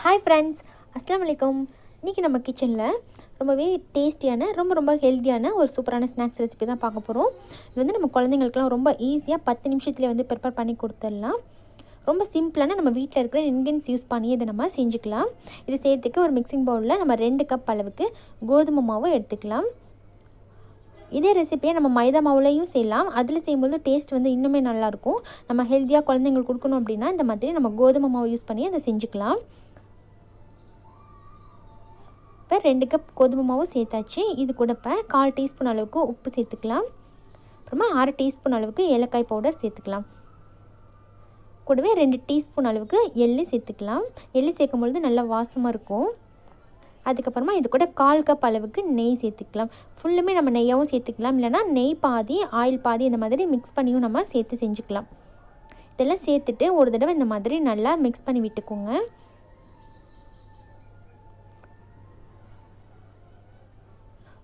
Hi friends அஸ்லாம் வலைக்கம் இன்றைக்கி நம்ம கிச்சனில் ரொம்பவே டேஸ்டியான ரொம்ப ரொம்ப ஹெல்த்தியான ஒரு சூப்பரான ஸ்நாக்ஸ் ரெசிபி தான் பார்க்க போகிறோம் இது வந்து நம்ம குழந்தைங்களுக்குலாம் ரொம்ப ஈஸியாக பத்து நிமிஷத்துலேயே வந்து ப்ரிப்பேர் பண்ணி கொடுத்துடலாம். ரொம்ப சிம்பிளான நம்ம வீட்டில் இருக்கிற இன்க்ரீடியன்ஸ் யூஸ் பண்ணி இதை நம்ம செஞ்சுக்கலாம். இது செய்கிறதுக்கு ஒரு மிக்சிங் பவுலில் நம்ம ரெண்டு கப் அளவுக்கு கோதுமை மாவு எடுத்துக்கலாம். இதே ரெசிப்பியை நம்ம மைதா மாவுலையும் செய்யலாம். அதில் செய்யும்போது டேஸ்ட் வந்து இன்னுமே நல்லாயிருக்கும் நம்ம ஹெல்த்தியாக குழந்தைங்களுக்கு கொடுக்கணும் அப்படின்னா இந்த மாதிரி நம்ம கோதுமை மாவு யூஸ் பண்ணி அதை செஞ்சுக்கலாம். இப்போ ரெண்டு கப் கோதுமை மாவு சேர்த்தாச்சு. இது கூட இப்போ கால் டீஸ்பூன் அளவுக்கு உப்பு சேர்த்துக்கலாம். அப்புறமா அரை டீஸ்பூன் அளவுக்கு ஏலக்காய் பவுடர் சேர்த்துக்கலாம். கூடவே ரெண்டு டீஸ்பூன் அளவுக்கு எள்ளு சேர்த்துக்கலாம். எள்ளு சேர்க்கும் பொழுது நல்லா வாசமாக இருக்கும். அதுக்கப்புறமா இது கூட கால் கப் அளவுக்கு நெய் சேர்த்துக்கலாம். ஃபுல்லுமே நம்ம நெய்யாகவும் சேர்த்துக்கலாம். இல்லைனா நெய் பாதி ஆயில் பாதி இந்த மாதிரி மிக்ஸ் பண்ணியும் நம்ம சேர்த்து செஞ்சுக்கலாம். இதெல்லாம் சேர்த்துட்டு ஒரு தடவை இந்த மாதிரி நல்லா மிக்ஸ் பண்ணி விட்டுக்கோங்க.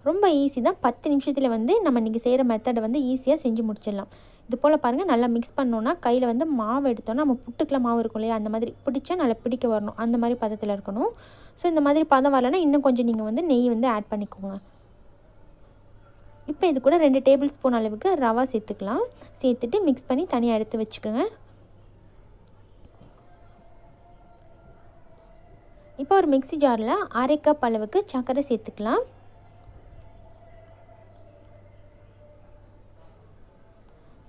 ரொம்ப ஈஸி தான். பத்து நிமிஷத்தில் வந்து நம்ம இன்றைக்கி செய்கிற மெத்தடை வந்து ஈஸியாக செஞ்சு முடிச்சிடலாம். இது போல் பாருங்கள் நல்லா மிக்ஸ் பண்ணோன்னா கையில் வந்து மாவு எடுத்தோன்னா நம்ம புட்டுக்கெலாம் மாவு இருக்கும் இல்லையா? அந்த மாதிரி பிடிச்சா நல்லா பிடிக்க வரணும். அந்த மாதிரி பதத்தில் இருக்கணும். ஸோ இந்த மாதிரி பதம் வரலன்னா இன்னும் கொஞ்சம் நீங்கள் வந்து நெய் வந்து ஆட் பண்ணிக்கோங்க. இப்போ இது கூட ரெண்டு டேபிள் ஸ்பூன் அளவுக்கு ரவா சேர்த்துக்கலாம். சேர்த்துட்டு மிக்ஸ் பண்ணி தனியாக எடுத்து வச்சுக்கோங்க. இப்போ ஒரு மிக்சி ஜாரில் அரை கப் அளவுக்கு சர்க்கரை சேர்த்துக்கலாம்.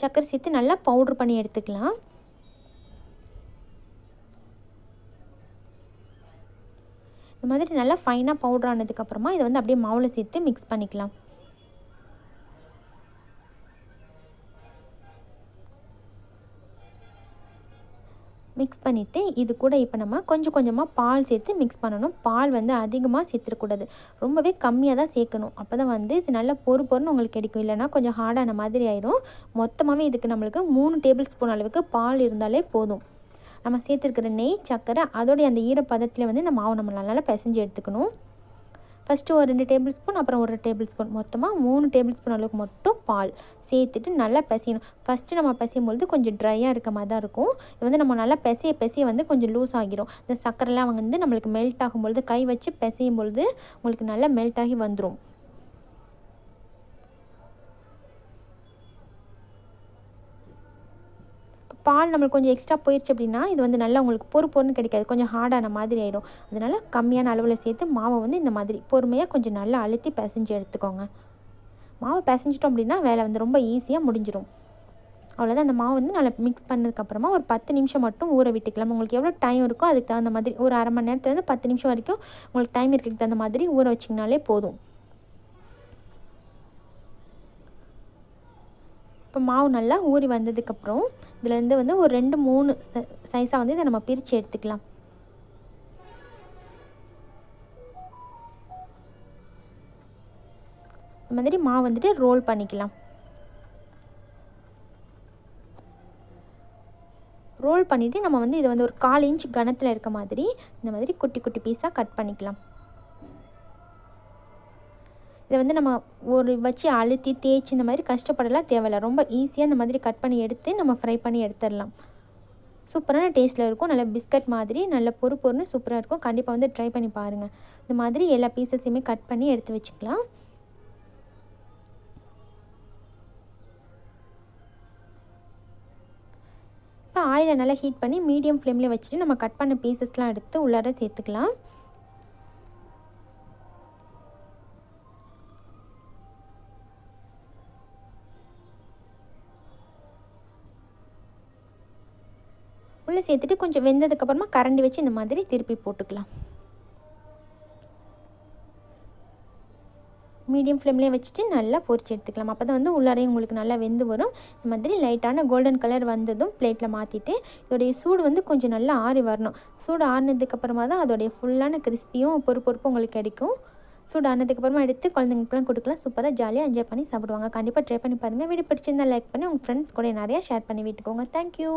சர்க்கரை சேர்த்து நல்லா பவுட்ரு பண்ணி எடுத்துக்கலாம். இந்த மாதிரி நல்லா ஃபைனாக பவுட்ரு ஆனதுக்கப்புறமா இதை வந்து அப்படியே மாவில் சேர்த்து மிக்ஸ் பண்ணிக்கலாம். மிக்ஸ் பண்ணிவிட்டு இது கூட இப்போ நம்ம கொஞ்சம் கொஞ்சமாக பால் சேர்த்து மிக்ஸ் பண்ணணும். பால் வந்து அதிகமாக சேர்த்துடக்கூடாது. ரொம்பவே கம்மியாக தான் சேர்க்கணும். அப்போ தான் வந்து இது நல்ல பொறு பொருன்னு உங்களுக்கு கிடைக்கும். இல்லைனா கொஞ்சம் ஹார்டான மாதிரி ஆயிரும். மொத்தமாகவே இதுக்கு நம்மளுக்கு மூணு டேபிள் ஸ்பூன் அளவுக்கு பால் இருந்தாலே போதும். நம்ம சேர்த்துருக்கிற நெய் சர்க்கரை அதோடைய அந்த ஈரப்பதத்தில் வந்து இந்த மாவு நம்ம நல்லா பிசைஞ்சு எடுத்துக்கணும். ஃபஸ்ட்டு ஒரு ரெண்டு டேபிள் ஸ்பூன் அப்புறம் ஒரு டேபிள் ஸ்பூன். மொத்தமாக மூணு டேபிள் ஸ்பூன் அளவுக்கு மட்டும் பால் சேர்த்துட்டு நல்லா பிசையணும். ஃபஸ்ட்டு நம்ம பிசையும் பொழுது கொஞ்சம் ட்ரையாக இருக்க மாதிரி தான் இருக்கும். இது வந்து நம்ம நல்லா பிசைய பிசைய வந்து கொஞ்சம் லூஸ் ஆகிரும். இந்த சர்க்கரைலாம் வந்து நம்மளுக்கு மெல்ட் ஆகும் பொழுது கை வச்சு பிசையும் பொழுது உங்களுக்கு நல்லா மெல்ட் ஆகி வந்துடும் பால் நம்மளுக்கு கொஞ்சம் எக்ஸ்ட்ரா போயிடுச்சு அப்படின்னா இது வந்து நல்லா உங்களுக்கு பொறு பொருன்னு கிடைக்காது. கொஞ்சம் ஹார்டான மாதிரி ஆயிடும் அதனால் கம்மியான அளவில் சேர்த்து மாவை வந்து இந்த மாதிரி பொறுமையாக கொஞ்சம் நல்லா அழுத்தி பிசைஞ்சு எடுத்துக்கோங்க. மாவை பிசைஞ்சிட்டோம் அப்படின்னா வேலை வந்து ரொம்ப ஈஸியாக முடிஞ்சிடும் அவ்வளோதான் அந்த மாவு வந்து நல்லா மிக்ஸ் பண்ணதுக்கப்புறமா ஒரு பத்து நிமிஷம் மட்டும் ஊற விட்டுக்கலாம். உங்களுக்கு எவ்வளோ டைம் இருக்கோ அதுக்கு தகுந்த மாதிரி ஒரு அரை மணி நேரத்துலேருந்து பத்து நிமிஷம் வரைக்கும் உங்களுக்கு டைம் இருக்கிறதுக்கு தகுந்த மாதிரி ஊற வச்சிங்கனாலே போதும். இப்போ மாவு நல்லா ஊறி வந்ததுக்கப்புறம் இதுலேருந்து வந்து ஒரு ரெண்டு மூணு சைஸாக வந்து இதை நம்ம பிரித்து எடுத்துக்கலாம். இந்த மாதிரி மாவு வந்துட்டு ரோல் பண்ணிக்கலாம். ரோல் பண்ணிவிட்டு நம்ம வந்து இதை வந்து ஒரு கால் இன்ச் கனத்தில் இருக்க மாதிரி இந்த மாதிரி குட்டி குட்டி பீஸாக கட் பண்ணிக்கலாம். இதை வந்து நம்ம ஒரு வச்சு அழுத்தி தேய்ச்சி இந்த மாதிரி கஷ்டப்படலாம் தேவையில்ல. ரொம்ப ஈஸியாக இந்த மாதிரி கட் பண்ணி எடுத்து நம்ம ஃப்ரை பண்ணி எடுத்துடலாம். சூப்பரான டேஸ்ட்டில் இருக்கும். நல்ல பிஸ்கட் மாதிரி நல்ல பொறு பொறுன்னு சூப்பராக இருக்கும். கண்டிப்பாக வந்து ட்ரை பண்ணி பாருங்கள் இந்த மாதிரி எல்லா பீசஸையுமே கட் பண்ணி எடுத்து வச்சுக்கலாம். இப்போ ஆயிலை நல்லா ஹீட் பண்ணி மீடியம் ஃப்ளேமில் வச்சுட்டு நம்ம கட் பண்ண பீசஸ்லாம் எடுத்து உள்ளார சேர்த்துக்கலாம். உள்ளே சேர்த்துட்டு கொஞ்சம் வெந்ததுக்கப்புறமா கரண்டி வச்சு இந்த மாதிரி திருப்பி போட்டுக்கலாம். மீடியம் ஃப்ளேம்லேயே வச்சுட்டு நல்லா பொரிச்சு எடுத்துக்கலாம். அப்போ தான் வந்து உள்ளாரையும் உங்களுக்கு நல்லா வெந்து வரும். இந்த மாதிரி லைட்டான கோல்டன் கலர் வந்ததும் பிளேட்டில் மாற்றிட்டு இதோடைய சூடு வந்து கொஞ்சம் நல்லா ஆறி வரணும். சூடு ஆறினதுக்கப்புறமா தான் அதோடைய ஃபுல்லான கிறிஸ்பியும் பொறுப்பொறுப்பும் உங்களுக்கு கிடைக்கும். சூடு ஆனதுக்கப்புறமா எடுத்து குழந்தைங்களுக்குலாம் கொடுக்கலாம். சூப்பராக ஜாலியாக என்ஜாய் பண்ணி சாப்பிடுவாங்க. கண்டிப்பாக ட்ரை பண்ணி பாருங்கள் வீடியோ பிடிச்சிருந்தா லைக் பண்ணி உங்கள் ஃப்ரெண்ட்ஸ் கூட நிறையா ஷேர் பண்ணி விட்டுக்கோங்க. தேங்க்யூ